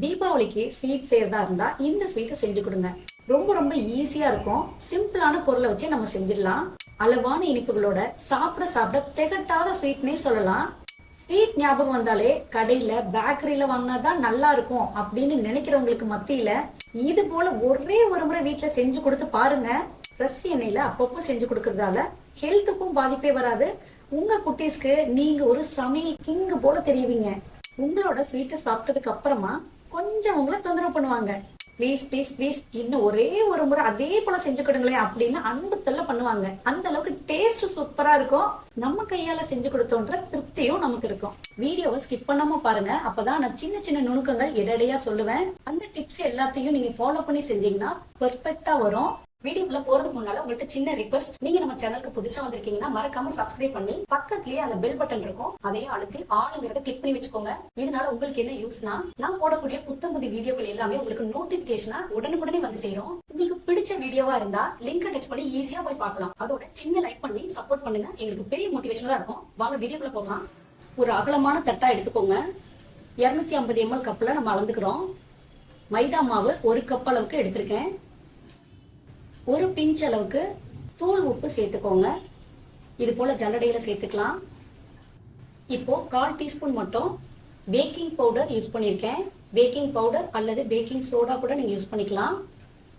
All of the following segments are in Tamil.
தீபாவளிக்கு ஸ்வீட் செய்யறதா இருந்தா இந்த ஸ்வீட்டை செஞ்சு கொடுங்க. ரொம்ப ரொம்ப ஈஸியா இருக்கும். சிம்பிளான பொருளை வச்சு நம்ம செஞ்சிடலாம். அளவான இனிப்புகளோட சாப்பிட சாப்பிட திகட்டாத ஸ்வீட்னே சொல்லலாம். ஸ்வீட் ஞாபகம் வந்தாலே கடையில பேக்கரியில வாங்கினா தான் நல்லா இருக்கும் அப்படின்னு நினைக்கிறவங்களுக்கு மத்தியில இது போல ஒரே ஒரு முறை வீட்டுல செஞ்சு கொடுத்து பாருங்க. ஃப்ரெஷ் எண்ணெயில அப்பப்போ செஞ்சு கொடுக்கறதால ஹெல்த்துக்கும் பாதிப்பே வராது. உங்க குட்டீஸ்க்கு நீங்க ஒரு சமையல் கிங்கு போல தெரியுவீங்க உங்களோட ஸ்வீட்டை சாப்பிட்டதுக்கு அப்புறமா கொஞ்சம் உங்களை தொந்தரவு பண்ணுவாங்க. ப்ளீஸ் ப்ளீஸ் ப்ளீஸ் இன்னும் ஒரே ஒரு முறை அதே போல செஞ்சு கொடுங்களேன் அப்படின்னு அன்பு தொல்லை பண்ணுவாங்க. அந்த அளவுக்கு டேஸ்ட் சூப்பரா இருக்கும். நம்ம கையால செஞ்சு கொடுத்தோன்ற திருப்தியும் நமக்கு இருக்கும். வீடியோவை ஸ்கிப் பண்ணாம பாருங்க. அப்பதான் நான் சின்ன சின்ன நுணுக்கங்கள் இடையிடையா சொல்லுவேன். அந்த டிப்ஸ் எல்லாத்தையும் நீங்க ஃபாலோ பண்ணி செஞ்சீங்கன்னா பெர்ஃபெக்டா வரும். வீடியோக்குள்ள போறதுக்கு முன்னால உங்கள்ட்ட சின்ன ரிக்வஸ்ட் நீங்க நம்ம சேனலுக்கு புதுசா வந்திருக்கீங்கன்னா மறக்காம சப்ஸ்கிரைப் பண்ணி பக்கத்துலயே அந்த பெல் பட்டன் இருக்கும். அதையும் அழுத்தி ஆளுங்கிறத கிளிக் பண்ணி வச்சுக்கோங்க. இதனால உங்களுக்கு என்ன யூஸ்னா நான் போடக்கூடிய புத்தம் புது வீடியோக்கள் எல்லாமே உங்களுக்கு நோட்டிபிகேஷனா உடனுக்குடனே வந்து சேரும். உங்களுக்கு பிடிச்ச வீடியோவா இருந்தா லிங்க் டச் பண்ணி ஈஸியா போய் பார்க்கலாம். அதோட சின்ன லைக் பண்ணி சப்போர்ட் பண்ணுங்க. எங்களுக்கு பெரிய மோட்டிவேஷனா இருக்கும். வாங்க வீடியோக்குள்ள போகலாம். ஒரு அகலமான தட்டா எடுத்துக்கோங்க. 250 ஐம்பது எம்எல் கப்ல நம்ம அளந்துக்கிறோம். மைதா மாவு ஒரு கப் அளவுக்கு எடுத்திருக்கேன். ஒரு பிஞ்ச் அளவுக்கு தூள் உப்பு சேர்த்துக்கோங்க. இது போல ஜல்லடையில் சேர்த்துக்கலாம். இப்போ கால் டீஸ்பூன் மட்டும் பேக்கிங் பவுடர் யூஸ் பண்ணியிருக்கேன் பேக்கிங் பவுடர் அல்லது பேக்கிங் சோடா கூட நீங்கள் யூஸ் பண்ணிக்கலாம்.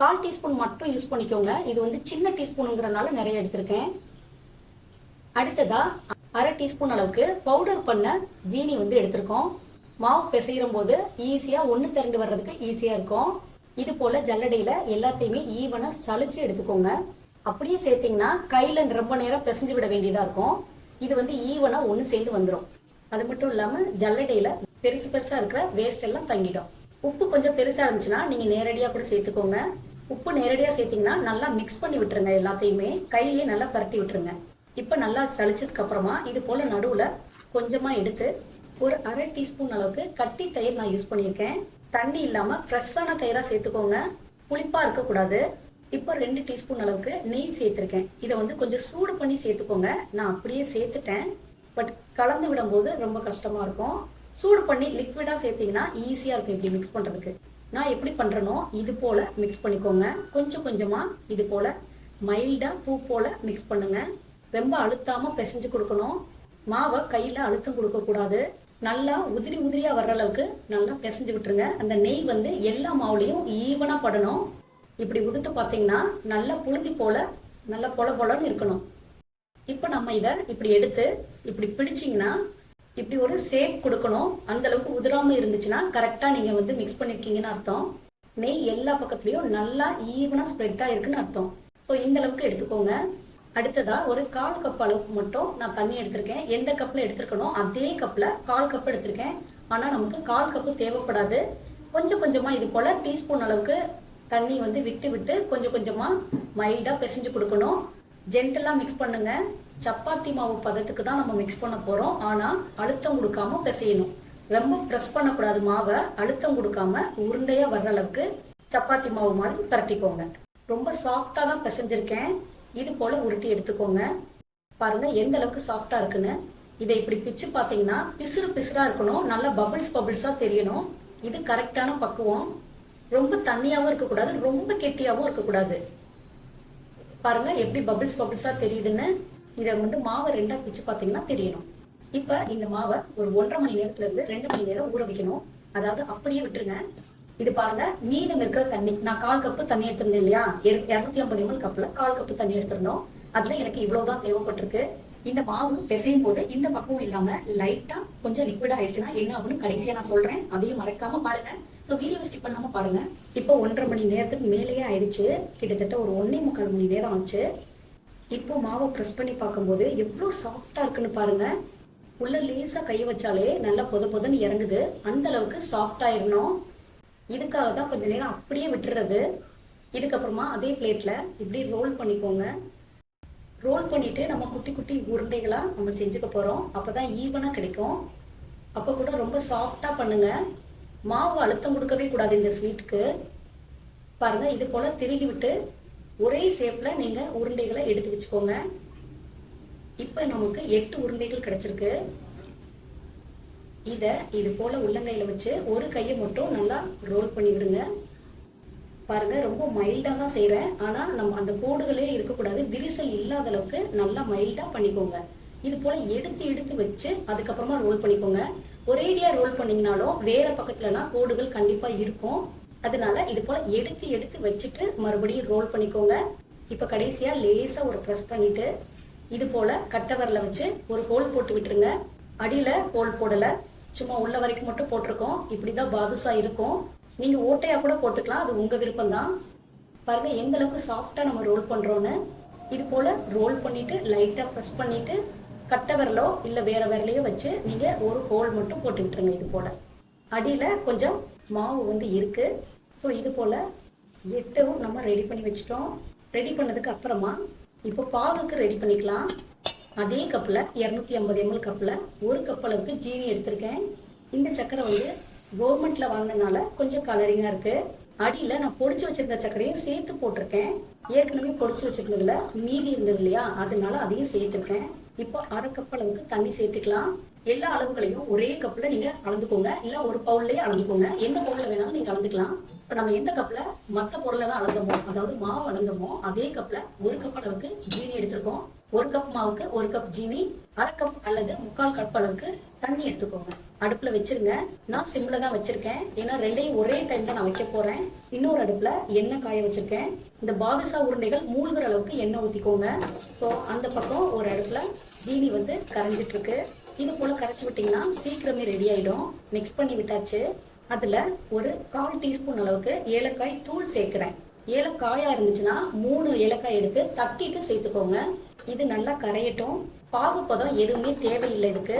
கால் டீஸ்பூன் மட்டும் யூஸ் பண்ணிக்கோங்க. இது வந்து சின்ன டீஸ்பூனுங்கிறனால நிறைய எடுத்திருக்கேன். அடுத்ததா அரை டீஸ்பூன் அளவுக்கு பவுடர் பண்ண ஜீனி வந்து எடுத்திருக்கோம். மாவு பிசைகிற போது ஈஸியாக ஒன்று திரண்டு வர்றதுக்கு ஈஸியாக இருக்கும். இது போல ஜல்லடையில எல்லாத்தையுமே ஈவனா சளிச்சு எடுத்துக்கோங்க. அப்படியே சேர்த்தீங்கன்னா கையில ரொம்ப நேரம் பிசைஞ்சு விட வேண்டியதா இருக்கும். இது வந்து ஈவனா ஒன்று சேர்ந்து வந்துடும் அது மட்டும் இல்லாம ஜல்லடையில பெருசு பெருசா இருக்கிற வேஸ்ட் எல்லாம் தங்கிடும். உப்பு கொஞ்சம் பெருசா இருந்துச்சுன்னா நீங்க நேரடியா கூட சேர்த்துக்கோங்க. உப்பு நேரடியா சேர்த்தீங்கன்னா நல்லா மிக்ஸ் பண்ணி விட்டுருங்க எல்லாத்தையுமே. கையிலேயே நல்லா பரட்டி விட்டுருங்க. இப்போ நல்லா சளிச்சதுக்கு அப்புறமா இது போல நடுவுல கொஞ்சமா எடுத்து ஒரு அரை டீஸ்பூன் அளவுக்கு கட்டி தயிர் நான் யூஸ் பண்ணியிருக்கேன். தண்ணி இல்லாமல் ஃப்ரெஷ்ஷான தயிராக சேர்த்துக்கோங்க. புளிப்பாக இருக்கக்கூடாது. இப்போ ரெண்டு டீஸ்பூன் அளவுக்கு நெய் சேர்த்துருக்கேன். இதை வந்து கொஞ்சம் சூடு பண்ணி சேர்த்துக்கோங்க. நான் அப்படியே சேர்த்துட்டேன். பட் கலந்து விடும்போது ரொம்ப கஷ்டமாக இருக்கும். சூடு பண்ணி லிக்விடாக சேர்த்தீங்கன்னா ஈஸியாக இருக்கும் இப்படி மிக்ஸ் பண்ணுறதுக்கு நான் எப்படி பண்ணுறனோ இது போல் மிக்ஸ் பண்ணிக்கோங்க. கொஞ்சம் கொஞ்சமாக இது போல் மைல்டாக பூ போல் மிக்ஸ் பண்ணுங்கள் ரொம்ப அழுத்தாமல் பிசைஞ்சு கொடுக்கணும். மாவை கையில் அழுத்தம் கொடுக்கக்கூடாது. நல்லா உதிரி உதிரியா வர்ற அளவுக்கு நல்லா பிசைஞ்சு விட்டுருங்க. அந்த நெய் வந்து எல்லா மாவுலையும் ஈவனா படணும். இப்படி உதுத்து பார்த்தீங்கன்னா நல்லா புழுதி போல நல்லா பொல பொலன்னு இருக்கணும். இப்போ நம்ம இதை இப்படி எடுத்து இப்படி பிடிச்சிங்கன்னா இப்படி ஒரு சேப் கொடுக்கணும். அந்த அளவுக்கு உதிராம இருந்துச்சுன்னா கரெக்டா நீங்க வந்து மிக்ஸ் பண்ணிருக்கீங்கன்னு அர்த்தம். நெய் எல்லா பக்கத்துலயும் நல்லா ஈவனா ஸ்ப்ரெட் ஆயிருக்குன்னு அர்த்தம். ஸோ இந்த அளவுக்கு எடுத்துக்கோங்க. அடுத்ததா ஒரு கால் கப் அளவுக்கு மட்டும் நான் தண்ணி எடுத்திருக்கேன். எந்த கப்பில் எடுத்துருக்கணும் அதே கப்பில் கால் கப் எடுத்திருக்கேன். ஆனால் நமக்கு கால் கப்பு தேவைப்படாது. கொஞ்சம் கொஞ்சமாக இது போல் டீஸ்பூன் அளவுக்கு தண்ணி வந்து விட்டு விட்டு கொஞ்சம் கொஞ்சமாக மைல்டாக பிசைஞ்சு கொடுக்கணும். ஜென்டலாக மிக்ஸ் பண்ணுங்க. சப்பாத்தி மாவு பதத்துக்கு தான் நம்ம மிக்ஸ் பண்ண போகிறோம் ஆனால் அழுத்தம் கொடுக்காம பிசையணும். ரொம்ப ப்ரெஸ் பண்ணக்கூடாது மாவை. அழுத்தம் கொடுக்காம உருண்டையாக வர்ற அளவுக்கு சப்பாத்தி மாவு மாதிரி பரட்டிக்கோங்க. ரொம்ப சாஃப்டாக தான் பிசைஞ்சிருக்கேன். இது போல உருட்டி எடுத்துக்கோங்க. பாருங்க எந்த அளவுக்கு சாஃப்டா இருக்குன்னு. இதை இப்படி பிச்சு பார்த்தீங்கன்னா பிசுறு பிசுறா இருக்கணும். நல்லா பபிள்ஸ் பபிள்ஸா தெரியணும். இது கரெக்டான பக்குவம். ரொம்ப தண்ணியாகவும் இருக்கக்கூடாது ரொம்ப கெட்டியாகவும் இருக்கக்கூடாது. பாருங்க எப்படி பபிள்ஸ் பபிள்ஸா தெரியுதுன்னு. இதை வந்து மாவை ரெண்டா பிச்சு பார்த்தீங்கன்னா தெரியணும். இப்போ இந்த மாவை ஒரு ஒன்றரை மணி நேரத்துல இருந்து ரெண்டு மணி நேரம் ஊற வைக்கணும். அதாவது அப்படியே விட்டுருங்க. இது பாருங்க மீதம் இருக்கிற தண்ணி. நான் கால் கப்பு தண்ணி எடுத்திருந்தேன் இல்லையா? இரநூத்தி ஐம்பது எம்எல் கப்ல கால் கப்பு தண்ணி எடுத்திருந்தோம். அதுல எனக்கு இவ்வளவுதான் தேவைப்பட்டிருக்கு. இந்த மாவு பிசையும் போது இந்த பக்கம் இல்லாம லைட்டா கொஞ்சம் லிக்விட் ஆயிடுச்சுன்னா என்ன ஆகும்னு கடைசியா நான் சொல்றேன். அதையும் மறக்காம பாருங்க. ஸோ வீடியோ ஸ்கிப் பண்ணாம பாருங்க. இப்போ ஒன்றரை மணி நேரத்துக்கு மேலேயே ஆயிடுச்சு. கிட்டத்தட்ட ஒரு ஒன்னே முக்கால் மணி நேரம் ஆச்சு. இப்போ மாவை ப்ரெஸ் பண்ணி பார்க்கும்போது எவ்வளோ சாஃப்டா இருக்குன்னு பாருங்க. உள்ள லேசா கை வச்சாலே நல்லா பொத பொதன்னு இறங்குது. அந்த அளவுக்கு சாஃப்ட் இதுக்காக தான் கொஞ்ச நேரம் அப்படியே விட்டுறது. இதுக்கப்புறமா அதே பிளேட்ல இப்படி ரோல் பண்ணிக்கோங்க. ரோல் பண்ணிட்டு நம்ம குட்டி குட்டி உருண்டைகளாக நம்ம செஞ்சுக்க போகிறோம் அப்போ தான் ஈவனாக கிடைக்கும். அப்போ கூட ரொம்ப சாஃப்டாக பண்ணுங்க. மாவு அழுத்தம் கொடுக்கவே கூடாது இந்த ஸ்வீட்டுக்கு பாருங்க இது போல திருகி விட்டு ஒரே ஷேப்பில் நீங்கள் உருண்டைகளை எடுத்து வச்சுக்கோங்க. இப்போ நமக்கு எட்டு உருண்டைகள் கிடைச்சிருக்கு. இதை இது போல உள்ளங்கையில் வச்சு ஒரு கையை மட்டும் நல்லா ரோல் பண்ணி விடுங்க பாருங்க ரொம்ப மைல்டாக தான் செய்கிறேன் ஆனால் நம்ம அந்த கோடுகளே இருக்கக்கூடாது. விரிசல் இல்லாத அளவுக்கு நல்லா மைல்டாக பண்ணிக்கோங்க. இது போல் எடுத்து எடுத்து வச்சு அதுக்கப்புறமா ரோல் பண்ணிக்கோங்க. ஒரேடியாக ரோல் பண்ணிங்கனாலும் வேற பக்கத்துலலாம் கோடுகள் கண்டிப்பாக இருக்கும். அதனால இது போல் எடுத்து எடுத்து வச்சுட்டு மறுபடியும் ரோல் பண்ணிக்கோங்க. இப்போ கடைசியாக லேசாக ஒரு ப்ரெஸ் பண்ணிட்டு இது போல் கட்டவரில் வச்சு ஒரு ஹோல் போட்டு விட்டுருங்க. அடியில் ஹோல் போடலை. சும்மா உள்ள வரைக்கும் மட்டும் போட்டிருக்கோம். இப்படி தான் பாதுஷா இருக்கும். நீங்க ஓட்டையா கூட போட்டுக்கலாம். அது உங்க விருப்பம் தான் பாருங்க எந்த அளவுக்கு சாஃப்டா நம்ம ரோல் பண்ணுறோன்னு இது போல ரோல் பண்ணிட்டு லைட்டா ப்ரெஸ் பண்ணிட்டு கட்ட விரலோ இல்ல வேற விரலையோ வச்சு நீங்க ஒரு ஹோல் மட்டும் போட்டு விட்டுருங்க இது போல. அடியில கொஞ்சம் மாவு வந்து இருக்கு. ஸோ இது போல எட்டவும் நம்ம ரெடி பண்ணி வச்சிட்டோம். ரெடி பண்ணதுக்கு அப்புறமா இப்போ பாகுக்கு ரெடி பண்ணிக்கலாம். அதே கப்பில் இரநூத்தி ஐம்பது எம்எல் கப்பில் ஒரு கப் அளவுக்கு ஜீனி எடுத்திருக்கேன். இந்த சக்கரை வந்து கவர்மெண்ட்ல வாங்கினனால கொஞ்சம் கலரிங்காக இருக்கு. அடியில் நான் பொடிச்சு வச்சிருந்த சக்கரையும் சேர்த்து போட்டிருக்கேன். ஏற்கனவே பொடிச்சு வச்சிருந்ததுல மீதி இருந்தது இல்லையா? அதனால அதையும் சேர்த்துருக்கேன். இப்போ அரை கப் அளவுக்கு தண்ணி சேர்த்துக்கலாம். எல்லா அளவுகளையும் ஒரே கப்ல நீங்க அளந்துக்கோங்க இல்ல ஒரு பவுல்லையே அளந்துக்கோங்க. எந்த பவுல்ல வேணாலும் நீங்க அளந்துக்கலாம் இப்போ நம்ம எந்த கப்ல மற்ற பொருளெல்லாம் அளந்தோமோ அதாவது மாவு அளந்தோமோ அதே கப்ல ஒரு கப் அளவுக்கு ஜீனி எடுத்திருக்கோம். ஒரு கப் மாவுக்கு ஒரு கப் ஜீனி அரை கப் அல்லது முக்கால் கப் அளவுக்கு தண்ணி எடுத்துக்கோங்க. அடுப்புல வச்சிருங்க. நான் சிம்ல தான் வச்சிருக்கேன். ஏன்னா ரெண்டையும் ஒரே டைம் தான் நான் வைக்க போறேன். இன்னொரு அடுப்புல எண்ணெய் காய வச்சிருக்கேன். இந்த பாதுஷா உருண்டைகள் மூழ்கிற அளவுக்கு எண்ணெய் ஊத்திக்கோங்க. ஸோ அந்த பக்கம் ஒரு அடுப்புல ஜீனி வந்து கரைஞ்சிட்டு இருக்கு. இது போல கரைச்சி விட்டீங்கன்னா சீக்கிரமே ரெடி ஆயிடும். மிக்ஸ் பண்ணி விட்டாச்சு. அதுல ஒரு கால் டீஸ்பூன் அளவுக்கு ஏலக்காய் தூள் சேர்க்கிறேன். ஏலக்காயா இருந்துச்சுன்னா மூணு ஏலக்காய் எடுத்து தட்டிட்டு சேர்த்துக்கோங்க. இது நல்லா கரையட்டும். பாகுப்பதம் எதுவுமே தேவையில்லை இதுக்கு.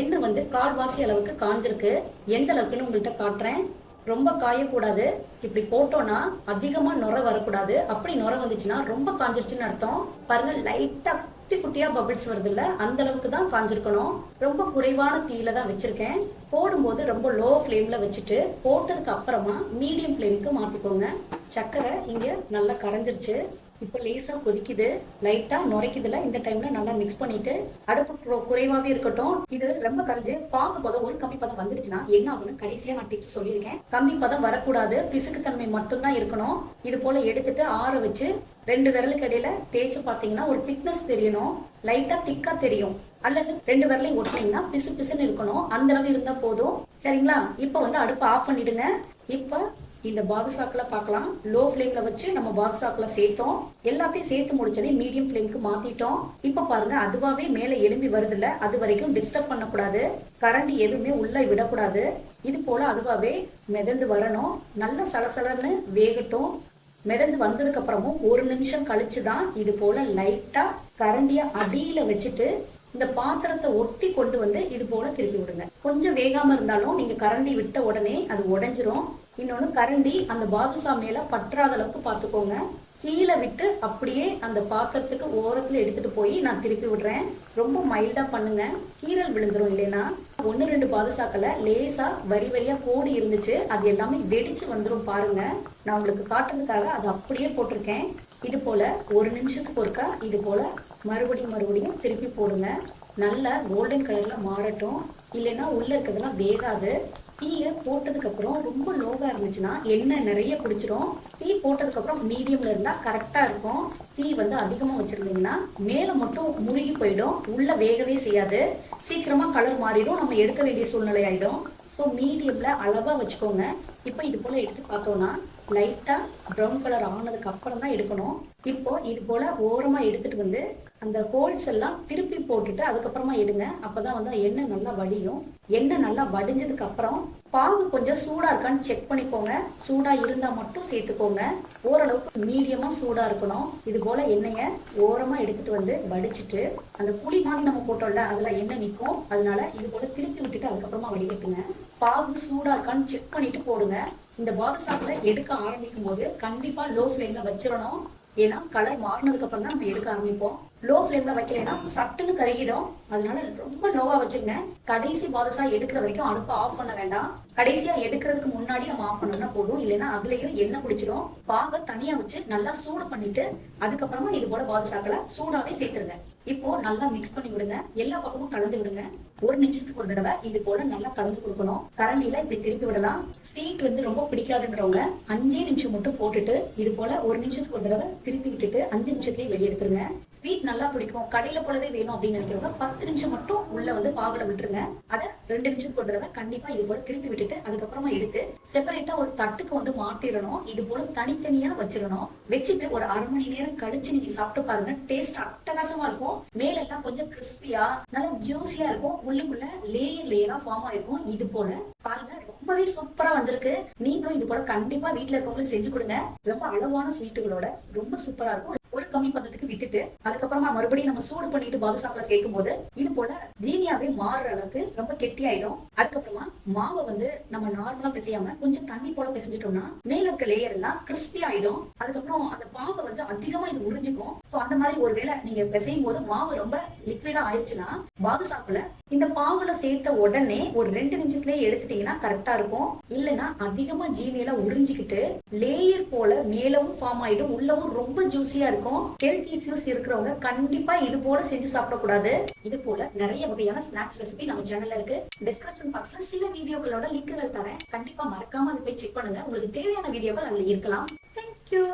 எண்ணெய் வந்து கால்வாசி அளவுக்கு காஞ்சிருக்கு. எந்த அளவுக்குன்னு உங்கள்கிட்ட காட்டுறேன். ரொம்ப காயக்கூடாது. இப்படி போட்டோம்னா அதிகமா நுர வரக்கூடாது. அப்படி நுர வந்துச்சுன்னா ரொம்ப காஞ்சிருச்சுன்னு அர்த்தம். பாருங்க லைட்டா குட்டி குட்டியா பபிள்ஸ் வருது இல்ல அந்த அளவுக்கு தான் காஞ்சிருக்கணும். ரொம்ப குறைவான தீயில தான் வச்சிருக்கேன். போடும்போது ரொம்ப லோ ஃப்ளேம்ல வச்சுட்டு போட்டதுக்கு அப்புறமா மீடியம் ஃப்ளேமுக்கு மாத்திக்கோங்க. சர்க்கரை இங்க நல்லா கரைஞ்சிருச்சு. இப்போ லேசாக கொதிக்குது லைட்டாக நுரைக்குதுல இந்த டைம்ல நல்லா மிக்ஸ் பண்ணிட்டு அடுப்பு குறைவாகவே இருக்கட்டும். இது ரொம்ப கரைஞ்சு பாகு பதம் ஒரு கம்மி பதம் வந்துருச்சுன்னா என்ன ஆகும்னு கடைசியாக நான் டிப்ஸ் சொல்லியிருக்கேன். கம்மி பதம் வரக்கூடாது பிசுக்கு தன்மை மட்டும்தான் இருக்கணும். இது போல எடுத்துட்டு ஆற வச்சு ரெண்டு விரலுக்கு இடையில தேய்ச்சி பார்த்தீங்கன்னா ஒரு திக்னஸ் தெரியணும். லைட்டா திக்கா தெரியும். அல்லது ரெண்டு விரலையும் ஒட்டினீங்கன்னா பிசு பிசுன்னு இருக்கணும். அந்த அளவு இருந்தா போதும். சரிங்களா? இப்போ வந்து அடுப்பை ஆஃப் பண்ணிடுங்க. இப்போ இந்த பாதுஷாக்களை பார்க்கலாம் லோ ஃப்ளேம்ல வச்சு நம்ம பாதுஷாக்களை சேர்த்தோம். எல்லாத்தையும் சேர்த்து முடிச்சோடனே மீடியம் ஃப்ளேம்க்கு மாத்திட்டோம். இப்போ பாருங்க அதுவாவே மேலே எலும்பி வருதுல்ல அது வரைக்கும் டிஸ்டர்ப் பண்ணக்கூடாது. கரண்டி எதுவுமே உள்ள விடக்கூடாது. இது போல அதுவாவே மிதந்து வரணும். நல்ல சலசலன்னு வேகட்டும். மிதந்து வந்ததுக்கு அப்புறமும் ஒரு நிமிஷம் கழிச்சு தான் இது போல லைட்டா கரண்டிய அடியில வச்சுட்டு இந்த பாத்திரத்தை ஒட்டி கொண்டு வந்து இது போல திருப்பி விடுங்க. கொஞ்சம் வேகாம இருந்தாலும் நீங்க கரண்டி விட்ட உடனே அது உடஞ்சிரும். இன்னொன்று கரண்டி அந்த பாதுஷா மேலே பற்றாத அளவுக்கு பார்த்துக்கோங்க. கீழே விட்டு அப்படியே அந்த பாத்திரத்துக்கு ஓரத்தில் எடுத்துட்டு போய் நான் திருப்பி விடுறேன். ரொம்ப மைல்டா பண்ணுங்க. கீரல் விழுந்துரும் இல்லைன்னா. ஒன்று ரெண்டு பாதுஷாக்களை லேசா வரி வரியா கோடி இருந்துச்சு. அது எல்லாமே வெடிச்சு வந்துடும் பாருங்க. நான் உங்களுக்கு காட்டுறதுக்காக அதை அப்படியே போட்டிருக்கேன். இது போல ஒரு நிமிஷத்துக்கு ஒருக்கா இது போல மறுபடியும் மறுபடியும் திருப்பி போடுங்க. நல்லா கோல்டன் கலர்ல மாறட்டும். இல்லைன்னா உள்ள இருக்கிறதெல்லாம் வேகாது. தீயை போட்டதுக்கு அப்புறம் ரொம்ப லோவா இருந்துச்சுன்னா எண்ணெய் நிறைய குடிச்சிரும். தீ போட்டதுக்கு அப்புறம் மீடியம்ல இருந்தா கரெக்டா இருக்கும். தீ வந்து அதிகமா வச்சிருந்தீங்கன்னா மேல மட்டும் முருகி போயிடும். உள்ள வேகவே செய்யாது. சீக்கிரமா கலர் மாறிடும். நம்ம எடுக்க வேண்டிய சூழ்நிலை ஆயிடும். ஸோ மீடியம்ல அளவா வச்சுக்கோங்க. இப்போ இது போல எடுத்து பார்த்தோம்னா லைட்டாக ப்ரௌன் கலர் ஆனதுக்கு அப்புறம் தான் எடுக்கணும். இப்போ இது போல் ஓரமாக எடுத்துட்டு வந்து அந்த ஹோல்ஸ் எல்லாம் திருப்பி போட்டுட்டு அதுக்கப்புறமா எடுங்க. அப்பதான் வந்து எண்ணெய் நல்லா வடியும். எண்ணெய் நல்லா வடிஞ்சதுக்கு அப்புறம் பாகு கொஞ்சம் சூடாக இருக்கான்னு செக் பண்ணிக்கோங்க. சூடாக இருந்தால் மட்டும் சேர்த்துக்கோங்க. ஓரளவுக்கு மீடியமாக சூடாக இருக்கணும். இது போல் எண்ணெயை ஓரமாக எடுத்துட்டு வந்து வடிச்சிட்டு அந்த புளி மாதிரி நம்ம போட்டோம்ல அதில் எண்ணெய் நிற்கும். அதனால இது போல் திருப்பி விட்டுட்டு அதுக்கப்புறமா வடிகட்டுங்க. பாகு சூடாக இருக்கான்னு செக் பண்ணிட்டு போடுங்க. இந்த பாதுஷாக்களை எடுக்க ஆரம்பிக்கும் போது கண்டிப்பாக லோ ஃப்ளேமில் வச்சிடணும். ஏன்னா கலர் மாறினதுக்கு அப்புறம் தான் நம்ம எடுக்க ஆரம்பிப்போம். லோ ஃப்ளேமில் வைக்கலைன்னா சட்டுன்னு கருகிடும். அதனால ரொம்ப லோவாக வச்சுங்க கடைசி பாதுஷா எடுக்கிற வரைக்கும் அடுப்பு ஆஃப் பண்ண வேண்டாம். கடைசியாக எடுக்கிறதுக்கு முன்னாடி நம்ம ஆஃப் பண்ணோம்னா போதும். இல்லைன்னா அதுலேயும் எண்ணெய் குடிச்சிடும். பாக தனியாக வச்சு நல்லா சூடு பண்ணிட்டு அதுக்கப்புறமா இது போல பாதுஷாக்களை சூடாகவே சேர்த்துருங்க. இப்போ நல்லா மிக்ஸ் பண்ணி விடுங்க. எல்லா பக்கமும் கலந்து விடுங்க. ஒரு நிமிஷத்துக்கு ஒரு தடவை இது போல நல்லா கலந்து கொடுக்கணும். கரண்டியில இப்படி திருப்பி விடலாம். ஸ்வீட் வந்து ரொம்ப பிடிக்காதுங்கிறவங்க அஞ்சே நிமிஷம் மட்டும் போட்டுட்டு இது போல ஒரு நிமிஷத்துக்கு ஒரு தடவை திருப்பி விட்டுட்டு அஞ்சு நிமிஷத்துலயே வெளியெடுத்துருங்க ஸ்வீட் நல்லா பிடிக்கும். கடையில போலவே வேணும் அப்படின்னு நினைக்கிறவங்க பத்து நிமிஷம் மட்டும் உள்ள வந்து பாகுல விட்டுருங்க. அதை ரெண்டு நிமிஷத்துக்கு ஒரு தடவை கண்டிப்பா இது போல திருப்பி விட்டுட்டு அதுக்கப்புறமா எடுத்து செப்பரேட்டா ஒரு தட்டுக்கு வந்து மாத்திரணும். இது போல தனித்தனியா வச்சிடணும் வச்சுட்டு ஒரு அரை மணி நேரம் கழிச்சு நீங்க சாப்பிட்டு பாருங்க. டேஸ்ட் அட்டகாசமா இருக்கும். மேலெல்லாம் கொஞ்சம் கிறிஸ்பியா நல்லா ஜூசியா இருக்கும். உள்ளுக்குள்ள லேயர் லேயரா ஃபார்ம் ஆயிருக்கும். இது போல பாருங்க ரொம்பவே சூப்பரா வந்திருக்கு. நீங்களும் இது போல கண்டிப்பா வீட்டுல இருக்கவங்களுக்கு செஞ்சு கொடுங்க. ரொம்ப அளவான ஸ்வீட்டுகளோட ரொம்ப சூப்பரா இருக்கும். ஒரு கம்மி பதத்துக்கு விட்டுட்டு அதுக்கப்புறமா மறுபடியும் நம்ம சூடு பண்ணிட்டு பாதுஷாப்ல சேர்க்கும் போது இது போல ஜீனியாவே மாறுற அளவுக்கு ரொம்ப கெட்டியாயிடும். அதுக்கப்புறமா மாவை வந்து நம்ம நார்மலா பிசையாம கொஞ்சம் தண்ணி போல பிசைஞ்சிட்டோம்னா மேல இருக்க லேயர் எல்லாம் கிறிஸ்பி ஆயிடும். அதுக்கப்புறம் அந்த பாவை வந்து அதிகமா இது உறிஞ்சிக்கும். சோ அந்த மாதிரி ஒருவேளை நீங்க பிசையும் போது மாவு ரொம்ப லிக்விடா ஆயிடுச்சுன்னா பாதுசாப்புல இந்த பாவுல சேர்த்த உடனே ஒரு ரெண்டு நிமிஷத்துலயே எடுத்துட்டீங்கன்னா கரெக்டா இருக்கும். இல்லைன்னா அதிகமா ஜீனியெல்லாம் உறிஞ்சிக்கிட்டு லேயர் போல மேலவும் ஃபார்ம் ஆயிடும். உள்ளவும் ரொம்ப ஜூசியா இருக்கும். ஹெல்த் இஷ்யூஸ் இருக்கிறவங்க கண்டிப்பா இது போல செஞ்சு சாப்பிடக்கூடாது. இது போல நிறைய வகையான ஸ்நாக்ஸ் ரெசிபி நம்ம சேனல்ல இருக்கு. டிஸ்கிரிப்ஷன் பாக்ஸ்ல சில வீடியோக்களோட லிங்குகள் தரேன். கண்டிப்பா மறக்காம அதை போய் செக் பண்ணுங்க. உங்களுக்கு தேவையான வீடியோக்கள் அதுல இருக்கலாம். தேங்க்யூ